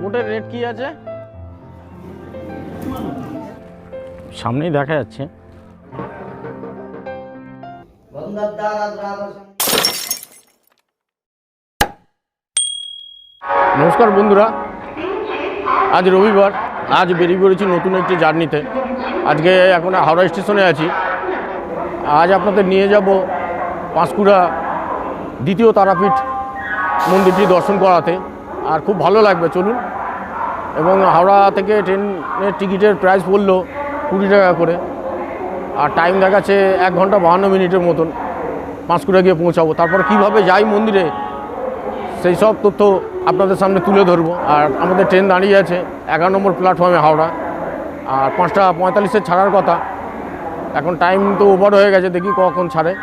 বোটের রেট কি আছে? সামনেই দেখা যাচ্ছে। নমস্কার বন্ধুরা, আজ রবিবার, আজ বেরিয়ে পড়েছি নতুন একটি জার্নিতে। আজকে এখন হাওড়া স্টেশনে আছি। আজ আপনাদের নিয়ে যাব পাঁশকুড়া দ্বিতীয় তারাপীঠ মন্দিরটি দর্শন করাতে। আর খুব ভালো লাগবে, চলুন। এবং হাওড়া থেকে ট্রেনের টিকিটের প্রাইস পড়ল কুড়ি টাকা করে। আর টাইম দেখাচ্ছে এক ঘণ্টা বাহান্ন মিনিটের মতন। পাঁশকুড়া গিয়ে পৌঁছাবো। তারপর কীভাবে যাই মন্দিরে, সেই সব তথ্য আপনাদের সামনে তুলে ধরবো। আর আমাদের ট্রেন দাঁড়িয়ে আছে এগারো নম্বর প্ল্যাটফর্মে হাওড়া। আর পাঁচটা পঁয়তাল্লিশে ছাড়ার কথা। এখন টাইম তো ওভার হয়ে গেছে, দেখি কখন ছাড়ে।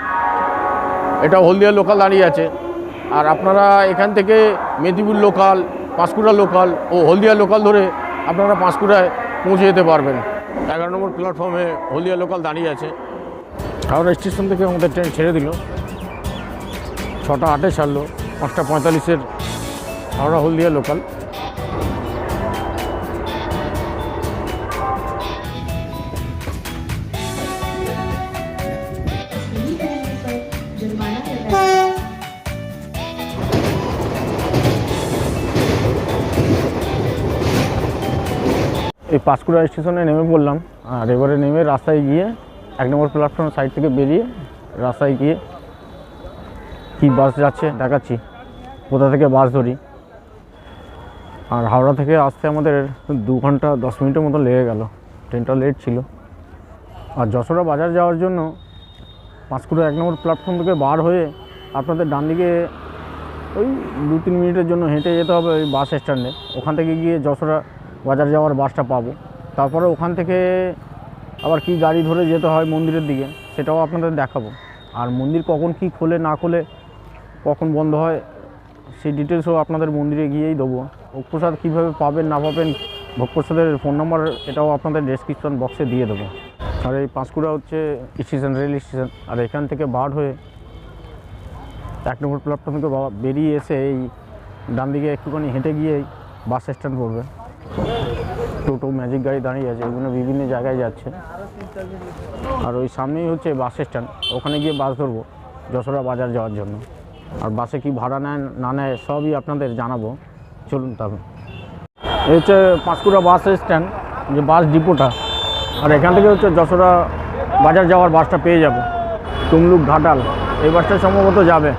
এটা হলদিয়া লোকাল দাঁড়িয়ে আছে। আর আপনারা এখান থেকে মেদিনীপুর লোকাল পাঁশকুড়া লোকাল ও হলদিয়া লোকাল ধরে আপনারা পাঁশকুড়ায় পৌঁছে যেতে পারবেন। এগারো নম্বর প্ল্যাটফর্মে হলদিয়া লোকাল দাঁড়িয়ে আছে। হাওড়া স্টেশন থেকে আমাদের ট্রেন ছেড়ে দিল। ছটা আটে ছাড়লো, পাঁচটা পঁয়তাল্লিশের হাওড়া হলদিয়া লোকাল পাঁশকুড়া স্টেশনে নেমে পড়লাম। আর এবারে নেমে রাস্তায় গিয়ে এক নম্বর প্ল্যাটফর্ম সাইড থেকে বেরিয়ে রাস্তায় গিয়ে কি বাস যাচ্ছে দেখাচ্ছি। কোথা থেকে বাস ধরি। আর হাওড়া থেকে আসতে আমাদের দু ঘণ্টা দশ মিনিটের মতো লেগে গেল। ট্রেনটা লেট ছিল। আর যশোরা বাজার যাওয়ার জন্য পাঁশকুড়া এক নম্বর প্ল্যাটফর্ম থেকে বার হয়ে আপনাদের ডান দিকে ওই দু তিন মিনিটের জন্য হেঁটে যেতে হবে ওই বাস স্ট্যান্ডে ওখান থেকে গিয়ে যশোরা বাজার যাওয়ার বাসটা পাবো। তারপরে ওখান থেকে আবার কি গাড়ি ধরে যেতে হয় মন্দিরের দিকে, সেটাও আপনাদের দেখাবো। আর মন্দির কখন কি খোলে, না খোলে, কখন বন্ধ হয়, সেই ডিটেলসও আপনাদের মন্দিরে গিয়েই দেবো। ভোগ প্রসাদ কীভাবে পাবেন, না পাবেন ভোগ প্রসাদের ফোন নাম্বার এটাও আপনাদের ডেসক্রিপশন বক্সে দিয়ে দেবো। আর এই পাঁশকুড়া হচ্ছে স্টেশন রেল স্টেশন আর এখান থেকে বার হয়ে এক নম্বর প্ল্যাটফর্ম থেকে বেরিয়ে এসে এই ডান দিকে একটুখানি হেঁটে গিয়েই বাস স্ট্যান্ড পড়বে। টোটো ম্যাজিক গাড়ি দাঁড়িয়ে আছে, এগুলো বিভিন্ন জায়গায় যাচ্ছে। আর ওই সামনেই হচ্ছে বাস স্ট্যান্ড ওখানে গিয়ে বাস ধরবো, যশোরা বাজার যাওয়ার জন্য। আর বাসে কি ভাড়া নেয়, না নেয়, সবই আপনাদের জানাব। চলুন তবে এই হচ্ছে পাঁশকুড়া বাস স্ট্যান্ড যে বাস ডিপোটা আর এখান থেকে হচ্ছে যশোরা বাজার যাওয়ার বাসটা পেয়ে যাব। তমলুক ঘাটাল, এই বাসটা সম্ভবত যাবে।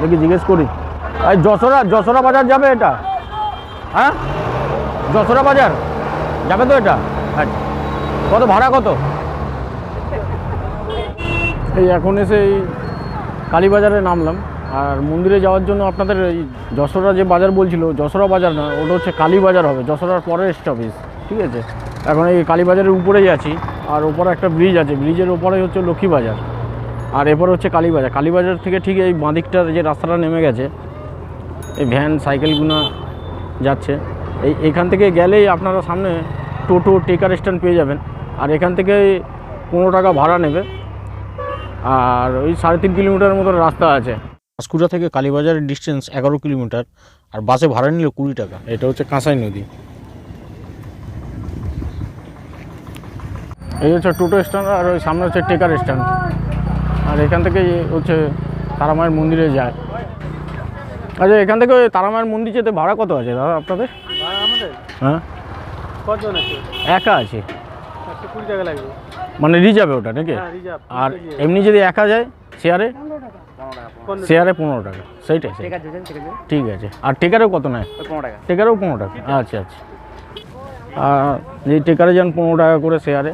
দেখি জিজ্ঞেস করি। আর যশোরা যশোরা বাজার যাবে এটা? হ্যাঁ? যশোরা বাজার? যাবে তো এটা? আচ্ছা। কত ভাড়া কত? এই এখন এসে এই কালীবাজারে নামলাম। আর মন্দিরে যাওয়ার জন্য আপনাদের এই যশোরা যে বাজার বলছিল, যশোরা বাজার না, ওটা হচ্ছে কালীবাজার হবে। যশোরার পরের স্টপেজ, ঠিক আছে? এখন এই কালীবাজারের উপরেই আছি, আর ওপরে একটা ব্রিজ আছে। ব্রিজের ওপরে হচ্ছে লক্ষ্মীবাজার। আর এরপরে হচ্ছে কালীবাজার। কালীবাজার থেকে ঠিক এই বাঁদিকটার যে রাস্তাটা নেমে গেছে, এই ভ্যান সাইকেলগুলো যাচ্ছে। এই এখান থেকে গেলেই আপনারা সামনে টোটো টেকার স্ট্যান্ড পেয়ে যাবেন। আর এখান থেকে পনেরো টাকা ভাড়া নেবে। আর ওই সাড়ে তিন কিলোমিটার মতো রাস্তা আছে। পাঁশকুড়া থেকে কালীবাজারের ডিস্টেন্স এগারো কিলোমিটার আর বাসে ভাড়া নিল কুড়ি টাকা। এটা হচ্ছে কাঁসাই নদী। এই হচ্ছে টোটো স্ট্যান্ড আর ওই সামনে হচ্ছে টেকার স্ট্যান্ড। আর এখান থেকে হচ্ছে তারামায়ের মন্দিরে যায়। আচ্ছা এখান থেকে ওই তারামায়ের মন্দির যেতে ভাড়া কত আছে দাদা আপনাদের? হ্যাঁ? কজন আছে? একা আছে। টাকা লাগবে। মানে রিজার্ভে ওটা নাকি? হ্যাঁ আর এমনি যদি একা যায় শেয়ারে? শেয়ারে পনেরো টাকা। সেইটাই ঠিক আছে। আর টেকারেও কত নেয়? ওই পনেরো টাকা। টেকারেও পনেরো টাকা। আচ্ছা আচ্ছা। আর যে টেকারে যান পনেরো টাকা করে শেয়ারে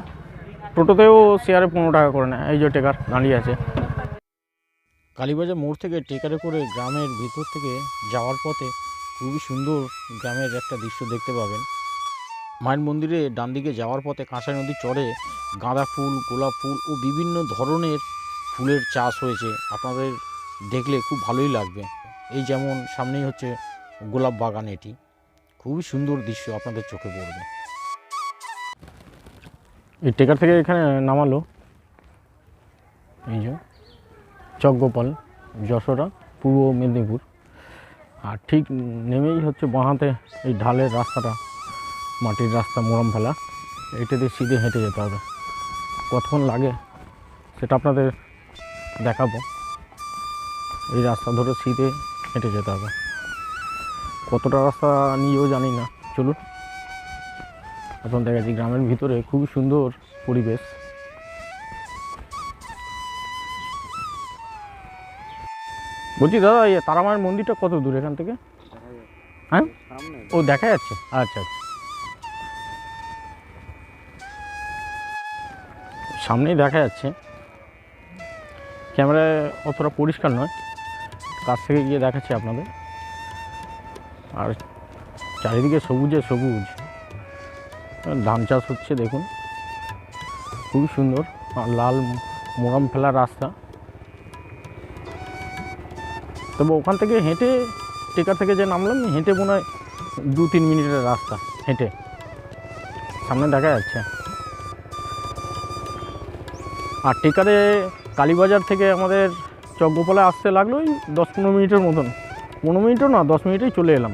টোটোতেও শেয়ারে পনেরো টাকা করে নেয়। এই যে টেকার দাঁড়িয়ে আছে। কালীবাজার মোড় থেকে টেকারে করে গ্রামের ভিতর থেকে যাওয়ার পথে খুবই সুন্দর গ্রামের একটা দৃশ্য দেখতে পাবেন। মায়ের মন্দিরে ডান দিকে যাওয়ার পথে কাঁসাই নদীর চরে গাঁদা ফুল, গোলাপ ফুল ও বিভিন্ন ধরনের ফুলের চাষ হয়েছে। আপনাদের দেখলে খুব ভালোই লাগবে। এই যেমন সামনেই হচ্ছে গোলাপ বাগান এটি। খুবই সুন্দর দৃশ্য আপনাদের চোখে পড়বে। এই টেকার থেকে এখানে নামালো। এই যে চকগোপাল, যশোরা, পূর্ব মেদিনীপুর। আর ঠিক নেমেই হচ্ছে বাঁহাতে এই ঢালের রাস্তাটা, মাটির রাস্তা মোরম ফেলা। এটা দিয়ে সিধে হেঁটে যেতে হবে। কতক্ষণ লাগে সেটা আপনাদের দেখাবো। এই রাস্তা ধরে সিধে হেঁটে যেতে হবে। কতটা রাস্তা নিয়েও জানি না। চলুন। এখন দেখাচ্ছি গ্রামের ভিতরে খুবই সুন্দর পরিবেশ। বলছি, দাদা, এই তারামায়ের মন্দিরটা কত দূর এখান থেকে? হ্যাঁ? ও, দেখা যাচ্ছে। আচ্ছা আচ্ছা। সামনেই দেখা যাচ্ছে। ক্যামেরা অতটা পরিষ্কার নয়। কাছ থেকে গিয়ে দেখাচ্ছি আপনাদের। আর চারিদিকে সবুজে সবুজ। ধান চাষ হচ্ছে, দেখুন। খুবই সুন্দর। আর লাল মোরাম ফেলা রাস্তা। তবে ওখান থেকে হেঁটে টেকা থেকে যে নামলাম, হেঁটে মনে হয় দু তিন মিনিটের রাস্তা হেঁটে। সামনে দেখা যাচ্ছে। আর টেকারে কালীবাজার থেকে আমাদের চকগোপালে আসতে লাগল ওই দশ পনেরো মিনিটের মতন। পনেরো মিনিটও না, দশ মিনিটেই চলে এলাম।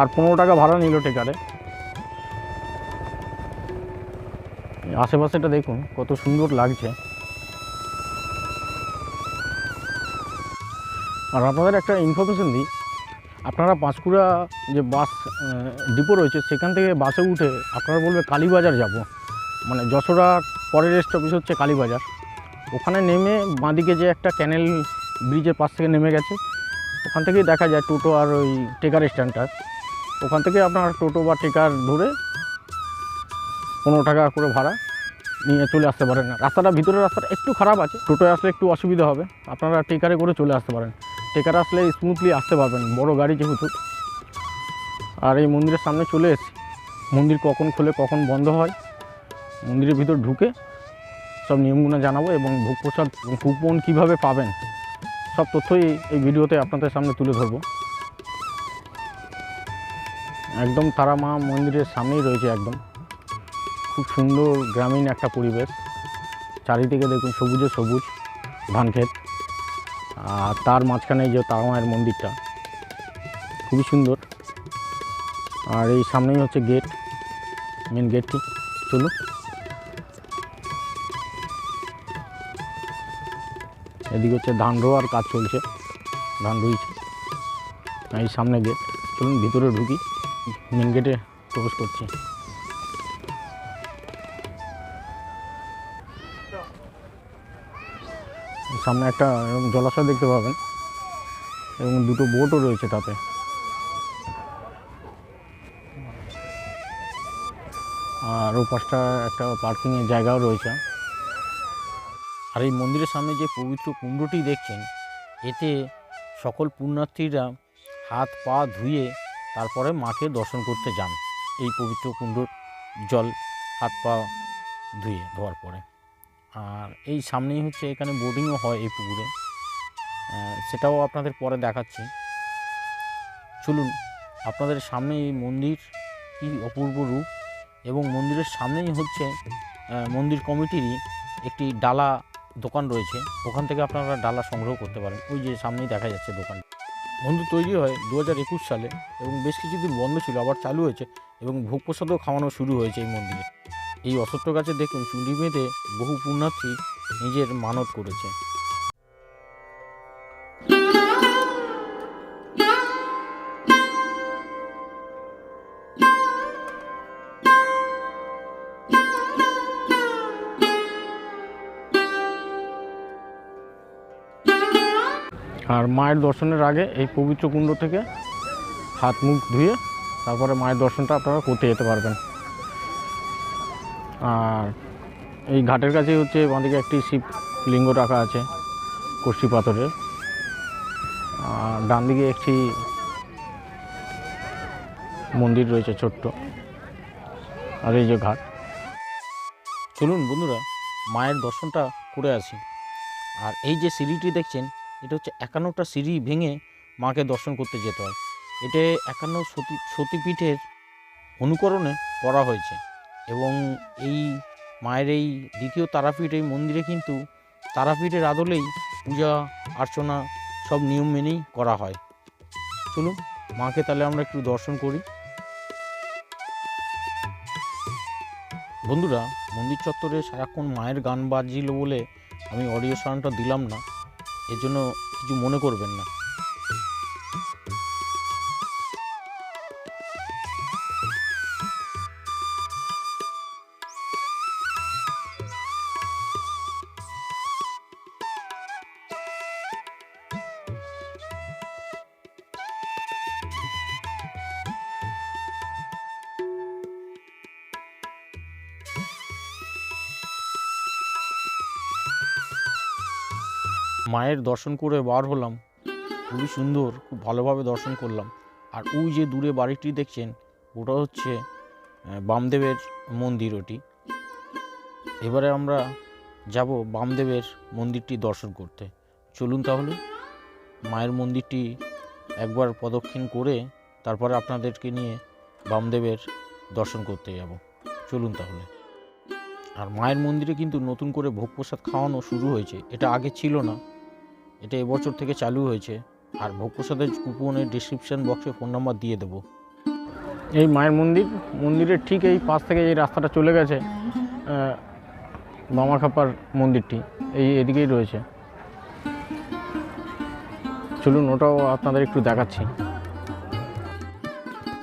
আর পনেরো টাকা ভাড়া নিল টেকারে আশেপাশেটা দেখুন, কত সুন্দর লাগছে। আর আপনাদের একটা ইনফরমেশন দিই। আপনারা পাঁশকুড়া যে বাস ডিপো রয়েছে, সেখান থেকে বাসে উঠে আপনারা বলবে কালীবাজার যাব। মানে যশোরার পরের স্টপেজ হচ্ছে কালীবাজার। ওখানে নেমে বাঁদিকে যে একটা ক্যানেল ব্রিজের পাশ থেকে নেমে গেছে। ওখান থেকেই দেখা যায় টোটো আর ওই টেকার স্ট্যান্ডটা ওখান থেকে আপনার টোটো বা টেকার ধরে পনেরো টাকা করে ভাড়া। নিয়ে চলে আসতে পারেন রাস্তাটা, ভিতরের রাস্তাটা একটু খারাপ আছে। টোটোয় আসলে একটু অসুবিধা হবে। আপনারা টেকারে করে চলে আসতে পারেন। টেকার আসলে স্মুথলি আসতে পারবেন। বড় গাড়ি যেহেতু। আর এই মন্দিরের সামনে চলে এসেছি। মন্দির কখন খোলে, কখন বন্ধ হয়, মন্দিরের ভিতর ঢুকে সব নিয়মগুলো জানাব এবং ভোগ প্রসাদ, কুপন কীভাবে পাবেন, সব তথ্যই এই ভিডিওতে আপনাদের সামনে তুলে ধরবো। একদম তারা মা মন্দিরের সামনেই রয়েছে একদম। খুব সুন্দর গ্রামীণ একটা পরিবেশ। চারিদিকে দেখুন সবুজে সবুজ ধান ক্ষেত আর তার মাঝখানে যে তারা মায়ের মন্দিরটা, খুবই সুন্দর। আর এই সামনেই হচ্ছে গেট মেন গেটটি চলুন। এদিকে হচ্ছে ধান রোয়ার কাজ চলছে, ধান রুইছে। এই সামনে গেট চলুন ভিতরে ঢুকি। মেন গেটে প্রবেশ করছি। সামনে একটা জলাশয় দেখতে পাবেন। এবং দুটো বোটও রয়েছে তাতে। আর ও পাশটা একটা পার্কিংয়ের জায়গাও রয়েছে। আর এই মন্দিরের সামনে যে পবিত্র কুণ্ডটি দেখছেন, এতে সকল পুণ্যার্থীরা হাত পা ধুয়ে তারপরে মাকে দর্শন করতে যান। এই পবিত্র কুণ্ডর জল হাত পা ধুয়ে ধোয়ার পরে। আর এই সামনেই হচ্ছে এখানে বোটিংও হয় এই পুকুরে। সেটাও আপনাদের পরে দেখাচ্ছি। চলুন, আপনাদের সামনে এই মন্দির কি অপূর্ব রূপ এবং মন্দিরের সামনেই হচ্ছে মন্দির কমিটিরই একটি ডালা দোকান রয়েছে। ওখান থেকে আপনারা ডালা সংগ্রহ করতে পারেন। ওই যে সামনেই দেখা যাচ্ছে দোকান বন্ধু তৈরি হয় দু হাজার একুশ সালে এবং বেশ কিছুদিন বন্ধ ছিল, আবার চালু হয়েছে এবং ভোগ প্রসাদও খাওয়ানো শুরু হয়েছে এই মন্দিরে। এই অশ্বত্থ গাছে দেখুন চুলি বেঁধে বহু পুণ্যার্থী নিজের মানত করেছে। আর মায়ের দর্শনের আগে এই পবিত্র কুণ্ড থেকে হাত মুখ ধুয়ে তারপরে মায়ের দর্শনটা আপনারা করতে যেতে পারবেন। আর এই ঘাটের কাছেই হচ্ছে বাঁদিকে একটি শিব লিঙ্গ রাখা আছে, কষ্টি পাথরের। আর ডান দিকে একটি মন্দির রয়েছে ছোট্ট, আর এই যে ঘাট। চলুন বন্ধুরা, মায়ের দর্শনটা করে আসি। আর এই যে সিঁড়িটি দেখছেন, এটা হচ্ছে একান্নটা সিঁড়ি ভেঙে মাকে দর্শন করতে যেতে হয়। এটা একান্ন সতী, সতীপীঠের অনুকরণে করা হয়েছে। এবং এই মায়ের এই দ্বিতীয় তারাপীঠ, এই মন্দিরে কিন্তু তারাপীঠের আদলেই পূজা, অর্চনা সব নিয়ম মেনেই করা হয়। চলুন, মাকে তাহলে আমরা একটু দর্শন করি। বন্ধুরা, মন্দির চত্বরে সারাক্ষণ মায়ের গান বাজছিল বলে আমি অডিও সাউন্ডটা দিলাম না, এর জন্য কিছু মনে করবেন না। মায়ের দর্শন করে বার হলাম। খুবই সুন্দর, খুব ভালোভাবে দর্শন করলাম। আর ওই যে দূরে বাড়িটি দেখছেন, ওটা হচ্ছে বামদেবের মন্দির ওটি। এবারে আমরা যাব বামদেবের মন্দিরটি দর্শন করতে। চলুন তাহলে, মায়ের মন্দিরটি একবার প্রদক্ষিণ করে তারপরে আপনাদেরকে নিয়ে বামদেবের দর্শন করতে যাব। চলুন তাহলে। আর মায়ের মন্দিরে কিন্তু নতুন করে ভোগ প্রসাদ খাওয়ানো শুরু হয়েছে, এটা আগে ছিল না। এটা এবছর থেকে চালু হয়েছে। আর ভোগ প্রসাদের কুপনের ডিসক্রিপশন বক্সে ফোন নাম্বার দিয়ে দেবো। এই মায়ের মন্দির মন্দিরের ঠিক এই পাশ থেকে এই রাস্তাটা চলে গেছে মামাখাপার মন্দিরটি এই এদিকেই রয়েছে। চলুন ওটাও আপনাদের একটু দেখাচ্ছি।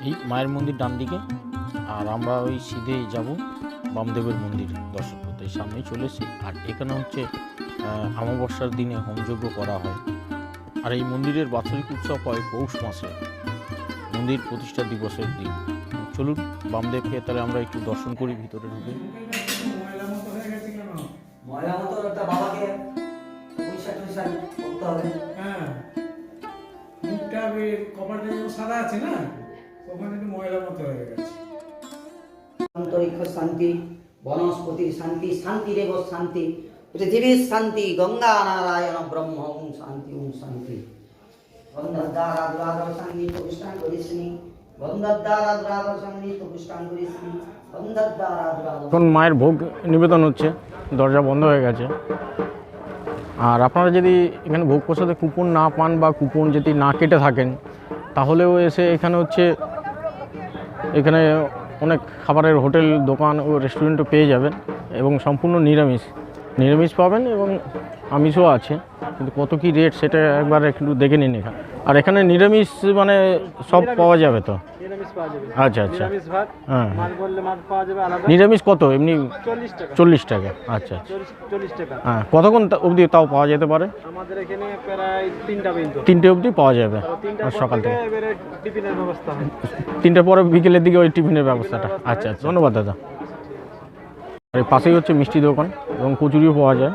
এই মায়ের মন্দির ডান দিকে আর আমরা ওই সিধেই যাব বামদেবের মন্দির দর্শন করতে। সামনেই চলে এসেছি আর এখানে হচ্ছে অমাবস্যার দিনে হোমযজ্ঞ করা হয়। আর এই মন্দিরের বাৎসরিক উৎসব হয় পৌষ মাসে। মন্দির প্রতিষ্ঠা দিবসের দিন। চলুন বামদেবকে তাহলে আমরা একটু দর্শন করি ভিতরে ঢুকে। ময়লা মতো একটা বাবাকে পয়সা টয়সা করতে হবে। হ্যাঁ। মুখটা কপালটা যেমন সাদা আছে না? ওখানে একটু ময়লা মতো হয়ে গেছে। অন্তরিক্ষ শান্তি বনস্পতির শান্তি শান্তি রেব শান্তি। পৃথিবীর শান্তি, গঙ্গা, নারায়ণ, ব্রহ্ম, ওম শান্তি ওম শান্তি। এখন মায়ের ভোগ নিবেদন হচ্ছে। দরজা বন্ধ হয়ে গেছে। আর আপনারা যদি এখানে ভোগ প্রসাদে কুপন না পান বা কুপন যদি না কেটে থাকেন, তাহলেও এসে এখানে হচ্ছে এখানে অনেক খাবারের হোটেল, দোকান ও রেস্টুরেন্টও পেয়ে যাবেন এবং সম্পূর্ণ নিরামিষ। নিরামিষ পাবেন এবং আমিষও আছে কিন্তু কত কি রেট সেটা একবার একটু দেখে নিন এখানে। আর এখানে নিরামিষ মানে সব পাওয়া যাবে তো? আচ্ছা আচ্ছা। হ্যাঁ। নিরামিষ কত? এমনি চল্লিশ টাকা। আচ্ছা আচ্ছা। হ্যাঁ কতক্ষণ অবধি তাও পাওয়া যেতে পারে? তিনটা অবধি পাওয়া যাবে। আর সকাল থেকে। তিনটে পরে বিকেলের দিকে ওই টিফিনের ব্যবস্থাটা। আচ্ছা আচ্ছা। ধন্যবাদ দাদা। আর পাশেই হচ্ছে মিষ্টি দোকান এবং কচুরিও পাওয়া যায়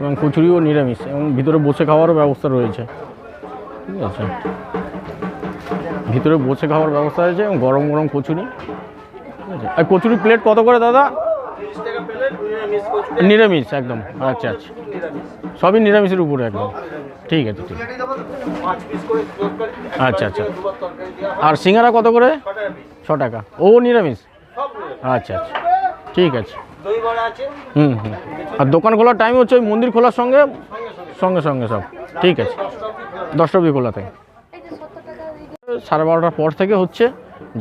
এবং কচুরিও নিরামিষ এবং ভিতরে বসে খাওয়ারও ব্যবস্থা রয়েছে। ঠিক আছে? ভিতরে বসে খাওয়ার ব্যবস্থা রয়েছে এবং গরম গরম কচুরি। ঠিক আছে? আর কচুরি প্লেট কত করে দাদা? নিরামিষ, একদম। আচ্ছা আচ্ছা। সবই নিরামিষের উপরে, একদম। ঠিক আছে, ঠিক আচ্ছা আচ্ছা। আর সিঙ্গারা কত করে? ছ টাকা। ও নিরামিষ? আচ্ছা আচ্ছা। ঠিক আছে। হুম হুম। আর দোকান খোলার টাইম হচ্ছে ওই মন্দির খোলার সঙ্গে সঙ্গে সঙ্গে সব। ঠিক আছে। দশটা অবধি খোলা থাকে। সাড়ে বারোটার পর থেকে হচ্ছে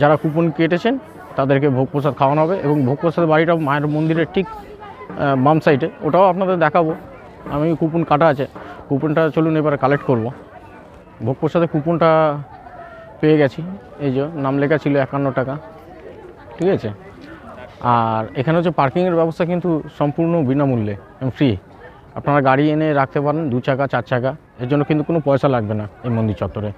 যারা কুপন কেটেছেন তাদেরকে ভোগ প্রসাদ খাওয়ানো হবে এবং ভোগ প্রসাদ বাড়িটা মায়ের মন্দিরের ঠিক বাম সাইডে ওটাও আপনাদের দেখাবো। আমি কুপন কাটা আছে। কুপনটা চলুন এবারে কালেক্ট করব। ভোগ প্রসাদে কুপনটা পেয়ে গেছি। এই যে নাম লেখা ছিল একান্ন টাকা। ঠিক আছে? আর এখানে হচ্ছে পার্কিংয়ের ব্যবস্থা কিন্তু সম্পূর্ণ বিনামূল্যে ফ্রি আপনারা গাড়ি এনে রাখতে পারেন, দু চাকা, চার চাকা। এর জন্য কিন্তু কোনো পয়সা লাগবে না এই মন্দির চত্বরে।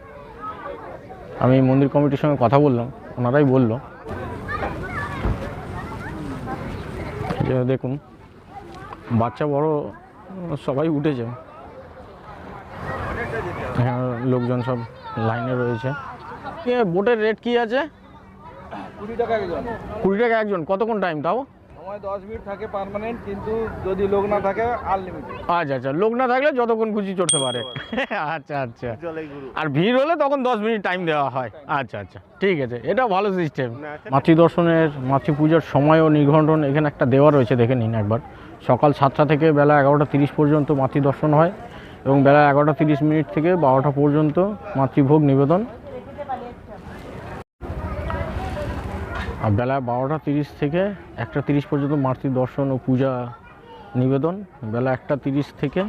আমি মন্দির কমিটির সঙ্গে কথা বললাম, ওনারাই বলল। দেখুন, বাচ্চা বড়, সবাই উঠেছে হ্যাঁ লোকজন সব লাইনে রয়েছে। বোটের রেট কি আছে? কুড়ি টাকা একজন। কুড়ি টাকা একজন কতক্ষণ টাইম তাও? সময় দশ মিনিট থাকে পার্মানেন্ট কিন্তু যদি লোক না থাকে আনলিমিটেড আচ্ছা আচ্ছা লোক না থাকলে যতক্ষণ খুশি চড়তে পারে। আচ্ছা আচ্ছা। আর ভিড় হলে তখন দশ মিনিট টাইম দেওয়া হয়। আচ্ছা আচ্ছা ঠিক আছে এটা ভালো সিস্টেম মাতৃ দর্শনের মাতৃ পুজোর সময় ও নির্ঘণ্টন এখানে একটা দেওয়া রয়েছে দেখে নিন একবার। সকাল সাতটা থেকে বেলা এগারোটা তিরিশ পর্যন্ত মাতৃ দর্শন হয় এবং বেলা এগারোটা তিরিশ মিনিট থেকে বারোটা পর্যন্ত মাতৃভোগ নিবেদন। আর বেলা বারোটা তিরিশ থেকে একটা তিরিশ পর্যন্ত মাতৃ দর্শন ও পূজা নিবেদন। বেলা একটা তিরিশ থেকে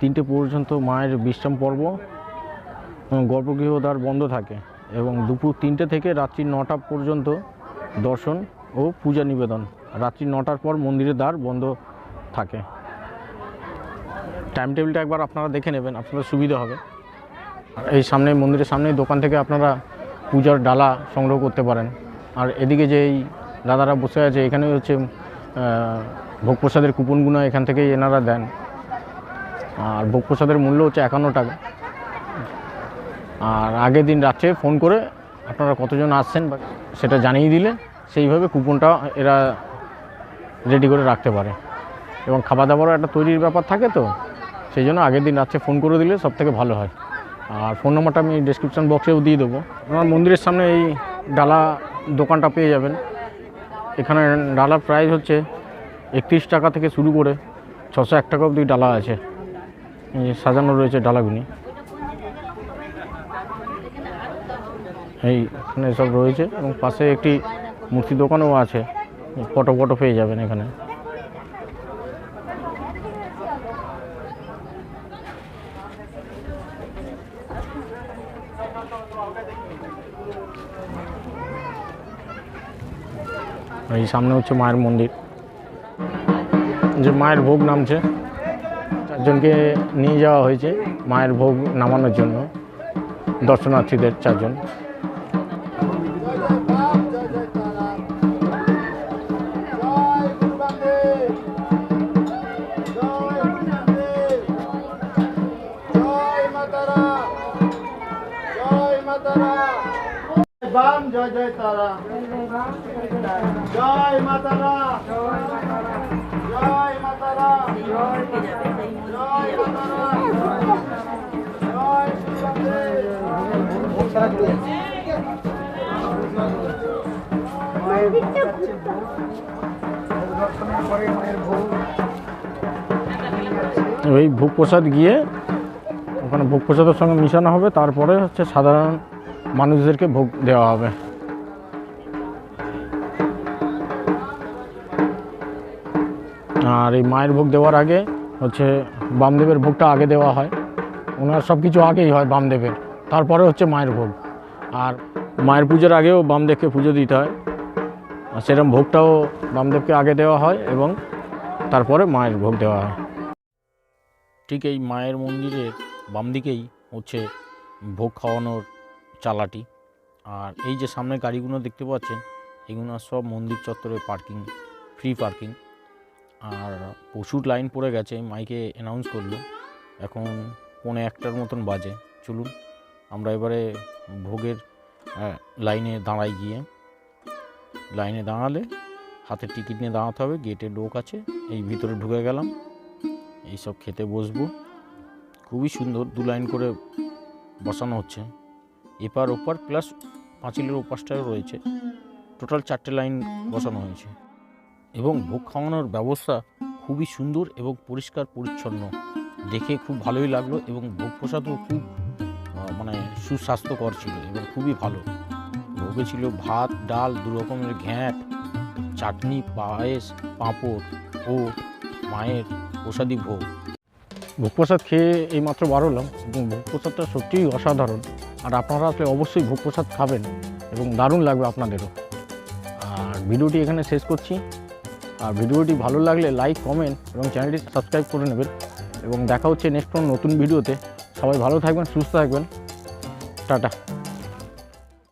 তিনটে পর্যন্ত মায়ের বিশ্রাম পর্ব গর্ভগৃহ দ্বার বন্ধ থাকে, এবং দুপুর তিনটে থেকে রাত্রি নটা পর্যন্ত দর্শন ও পূজা নিবেদন। রাত্রি নটার পর মন্দিরের দ্বার বন্ধ থাকে। টাইম টেবিলটা একবার আপনারা দেখে নেবেন, আপনাদের সুবিধা হবে। আর এই সামনে, মন্দিরের সামনে দোকান থেকে আপনারা পূজার ডালা সংগ্রহ করতে পারেন। আর এদিকে যে এই দাদারা বসে আছে, এখানে হচ্ছে ভোগ প্রসাদের কুপনগুলো এখান থেকেই এনারা দেন। আর ভোগ প্রসাদের মূল্য হচ্ছে একান্ন টাকা। আর আগের দিন রাত্রে ফোন করে আপনারা কতজন আসছেন সেটা জানিয়ে দিলে সেইভাবে কুপনটা এরা রেডি করে রাখতে পারে। এবং খাওয়া দাওয়ারও একটা তৈরির ব্যাপার থাকে তো, সেই জন্য আগের দিন রাত্রে ফোন করে দিলে সব থেকে ভালো হয়। আর ফোন নম্বরটা আমি ডিসক্রিপশান বক্সেও দিয়ে দেবো। আপনার মন্দিরের সামনে এই ডালা দোকানটা পেয়ে যাবেন। এখানে ডালার প্রাইস হচ্ছে একত্রিশ টাকা থেকে শুরু করে ছশো এক টাকা অবধি ডালা আছে। সাজানো রয়েছে ডালাগুনি এই এখানে সব রয়েছে এবং পাশে একটি মূর্তি দোকানও আছে। ফটো ফটো পেয়ে যাবেন এখানে। এই সামনে হচ্ছে মায়ের মন্দির। যে মায়ের ভোগ নামছে, চারজনকে নিয়ে যাওয়া হয়েছে মায়ের ভোগ নামানোর জন্য, দর্শনার্থীদের চারজন। জয় তারা। জয় মা তারা। জয় মা তারা। জয় মা তারা। জয় ওই ভোগ প্রসাদ গিয়ে ওখানে ভোগ প্রসাদের সঙ্গে মিশানো হবে, তারপরে হচ্ছে সাধারণ মানুষদেরকে ভোগ দেওয়া হবে। আর এই মায়ের ভোগ দেওয়ার আগে হচ্ছে বামদেবের ভোগটা আগে দেওয়া হয়। ওনার সব কিছু আগেই হয় বামদেবের। তারপরে হচ্ছে মায়ের ভোগ। আর মায়ের পুজোর আগেও বামদেবকে পুজো দিতে হয়। আর সেরকম ভোগটাও বামদেবকে আগে দেওয়া হয় এবং তারপরে মায়ের ভোগ দেওয়া হয়। ঠিক এই মায়ের মন্দিরের বাম দিকেই হচ্ছে ভোগ খাওয়ানোর চালাটি। আর এই যে সামনে গাড়িগুলো দেখতে পাচ্ছেন, এগুলো সব মন্দির চত্বরে পার্কিং, ফ্রি পার্কিং। আর প্রচুর লাইন পড়ে গেছে, মাইকে অ্যানাউন্স করল। এখন পৌনে একটার মতন বাজে, চলুন। আমরা এবারে ভোগের লাইনে দাঁড়াই গিয়ে। লাইনে দাঁড়ালে হাতে টিকিট নিয়ে দাঁড়াতে হবে গেটে লোক আছে, এই ভিতরে ঢুকে গেলাম। এইসব খেতে বসবো। খুবই সুন্দর, দু লাইন করে বসানো হচ্ছে। এপার ওপার প্লাস পাঁচিলের ওপাশটাও রয়েছে। টোটাল চারটে লাইন বসানো হয়েছে। এবং ভোগ খাওয়ানোর ব্যবস্থা খুবই সুন্দর এবং পরিষ্কার পরিচ্ছন্ন। দেখে খুব ভালোই লাগল এবং ভোগ প্রসাদও খুব মানে সুস্বাস্থ্যকর ছিল এবং খুবই ভালো। ভোগে ছিল ভাত, ডাল, দু রকমের ঘ্যাঁট, চাটনি, পায়েস, পাঁপড় ও মায়ের প্রসাদী ভোগ। ভোগ প্রসাদ খেয়ে এইমাত্র বার হলাম এবং ভোগ প্রসাদটা সত্যিই অসাধারণ। আর আপনারা আসলে অবশ্যই ভোগ প্রসাদ খাবেন এবং দারুণ লাগবে আপনাদেরও। আর ভিডিওটি এখানে শেষ করছি। আর ভিডিওটি ভালো লাগলে লাইক, কমেন্ট এবং চ্যানেলটি সাবস্ক্রাইব করে নেবেন। এবং দেখা হচ্ছে নেক্সট কোনো নতুন ভিডিওতে। সবাই ভালো থাকবেন, সুস্থ থাকবেন। টাটা।